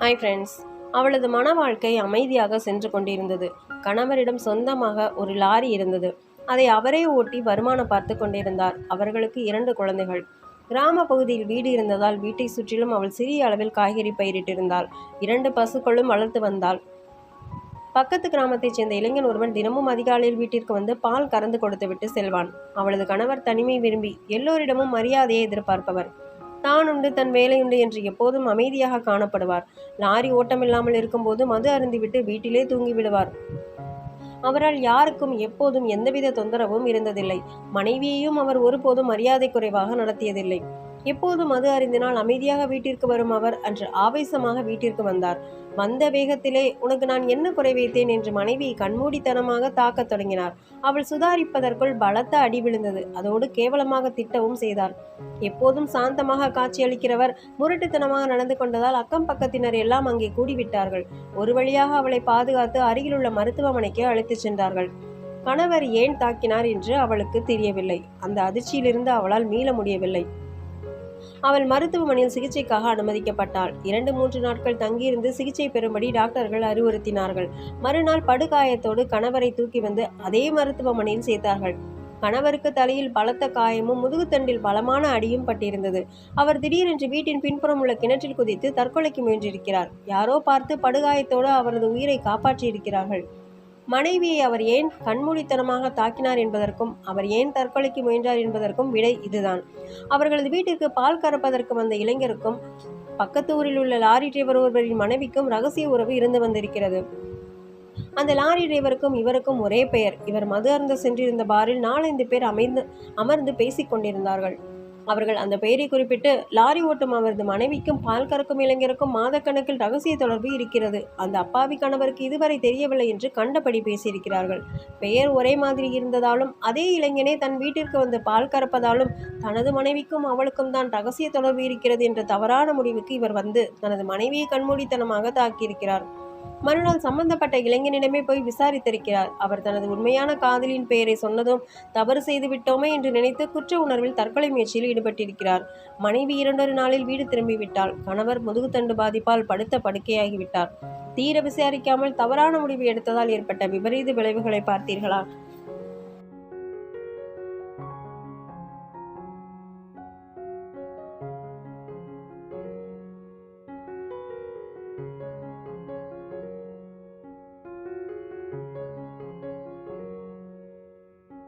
Hi friends அவளது மன வாழ்க்கை அமைதியாக சென்று கொண்டிருந்தது. கணவரிடம் சொந்தமாக ஒரு லாரி இருந்தது. அதை அவரே ஓட்டி வருமானம் பார்த்து கொண்டிருந்தார். அவர்களுக்கு இரண்டு குழந்தைகள். கிராம பகுதியில் வீடு இருந்ததால் வீட்டை சுற்றிலும் அவள் சிறிய அளவில் காய்கறி பயிரிட்டிருந்தாள். இரண்டு பசுக்களும் வளர்த்து வந்தாள். பக்கத்து கிராமத்தைச் சேர்ந்த இளைஞன் ஒருவன் தினமும் அதிகாலையில் வீட்டிற்கு வந்து பால் கறந்து கொடுத்துவிட்டு செல்வான். அவளது கணவர் தனிமை விரும்பி எல்லோரிடமும் மரியாதையை எதிர்பார்ப்பவர். தான் உண்டு தன் வேலையுண்டு என்று எப்போதும் அமைதியாக காணப்படுவார். லாரி ஓட்டமில்லாமல் இருக்கும்போது மது அருந்திவிட்டு வீட்டிலே தூங்கி விடுவார் அவரால் யாருக்கும் எப்போதும் எந்தவித தொந்தரவும் இருந்ததில்லை. மனைவியையும் அவர் ஒருபோதும் மரியாதை குறைவாக நடத்தியதில்லை. எப்போதும் மது அறிந்தினால் அமைதியாக வீட்டிற்கு வரும் அவர் அன்று ஆவேசமாக வீட்டிற்கு வந்தார். வந்த வேகத்திலே உனக்கு நான் என்ன குறை வைத்தேன் என்று மனைவி கண்மூடித்தனமாக தாக்கத் தொடங்கினார். அவள் சுதாரிப்பதற்குள் பலத்த அடி விழுந்தது. அதோடு கேவலமாக திட்டவும் செய்தார் எப்போதும் சாந்தமாக காட்சியளிக்கிறவர் முரட்டுத்தனமாக நடந்து கொண்டதால் அக்கம் பக்கத்தினர் எல்லாம் அங்கே கூடிவிட்டார்கள். ஒரு வழியாக அவளை பாதுகாத்து அருகிலுள்ள மருத்துவமனைக்கு அழைத்துச் சென்றார்கள். கணவர் ஏன் தாக்கினார் என்று அவளுக்கு தெரியவில்லை. அந்த அதிர்ச்சியிலிருந்து அவளால் மீள முடியவில்லை. அவள் மருத்துவமனையில் சிகிச்சைக்காக அனுமதிக்கப்பட்டாள். இரண்டு மூன்று நாட்கள் தங்கியிருந்து சிகிச்சை பெறும்படி டாக்டர்கள் அறிவுறுத்தினார்கள். மறுநாள் படுகாயத்தோடு கணவரை தூக்கி வந்து அதே மருத்துவமனையில் சேர்த்தார்கள். கணவருக்கு தலையில் பலத்த காயமும் முதுகுத்தண்டில் பலமான அடியும் பட்டிருந்தது. அவர் திடீரென்று வீட்டின் பின்புறம் உள்ள கிணற்றில் குதித்து தற்கொலைக்கு முயன்றிருக்கிறார். யாரோ பார்த்து படுகாயத்தோடு அவரது உயிரை காப்பாற்றியிருக்கிறார்கள். மனைவியை அவர் ஏன் கண்மூடித்தனமாக தாக்கினார் என்பதற்கும் அவர் ஏன் தற்கொலைக்கு முயன்றார் என்பதற்கும் விடை இதுதான். அவர்களது வீட்டிற்கு பால் கறப்பதற்கு வந்த இளைஞருக்கும் பக்கத்து ஊரில் உள்ள லாரி டிரைவர் ஒருவரின் மனைவிக்கும் ரகசிய உறவு இருந்து வந்திருக்கிறது. அந்த லாரி டிரைவருக்கும் இவருக்கும் ஒரே பெயர். இவர் மது அருந்த சென்றிருந்த பாரில் நாலந்து பேர் அமைந்து அமர்ந்து பேசிக் கொண்டிருந்தார்கள். அவர்கள் அந்த பெயரை குறிப்பிட்டு லாரி ஓட்டும் அவரது மனைவிக்கும் பால் கறக்கும் இளைஞருக்கும் மாதக்கணக்கில் ரகசிய தொடர்பு இருக்கிறது. அந்த அப்பாவி கணவருக்கு இதுவரை தெரியவில்லை என்று கண்டபடி பேசியிருக்கிறார்கள். பெயர் ஒரே மாதிரி இருந்ததாலும் அதே இளைஞனே தன் வீட்டிற்கு வந்து பால் கறப்பதாலும் தனது மனைவிக்கும் அவளுக்கும் தான் ரகசிய தொடர்பு இருக்கிறது என்ற தவறான முடிவுக்கு இவர் வந்து தனது மனைவியை கண்மூடித்தனமாக தாக்கியிருக்கிறார். மறுநாள் சம்பந்தப்பட்ட இளைஞனிடமே போய் விசாரித்திருக்கிறார். அவர் தனது உண்மையான காதலின் பெயரை சொன்னதும் தவறு செய்து விட்டோமே என்று நினைத்து குற்ற உணர்வில் தற்கொலை முயற்சியில் ஈடுபட்டிருக்கிறார். மனைவி இரண்டொரு நாளில் வீடு திரும்பிவிட்டாள். கணவர் முதுகுத்தண்டு பாதிப்பால் படுத்த படுக்கையாகிவிட்டார். தீர விசாரிக்காமல் தவறான முடிவு எடுத்ததால் ஏற்பட்ட விபரீத விளைவுகளை பார்த்தீர்களா?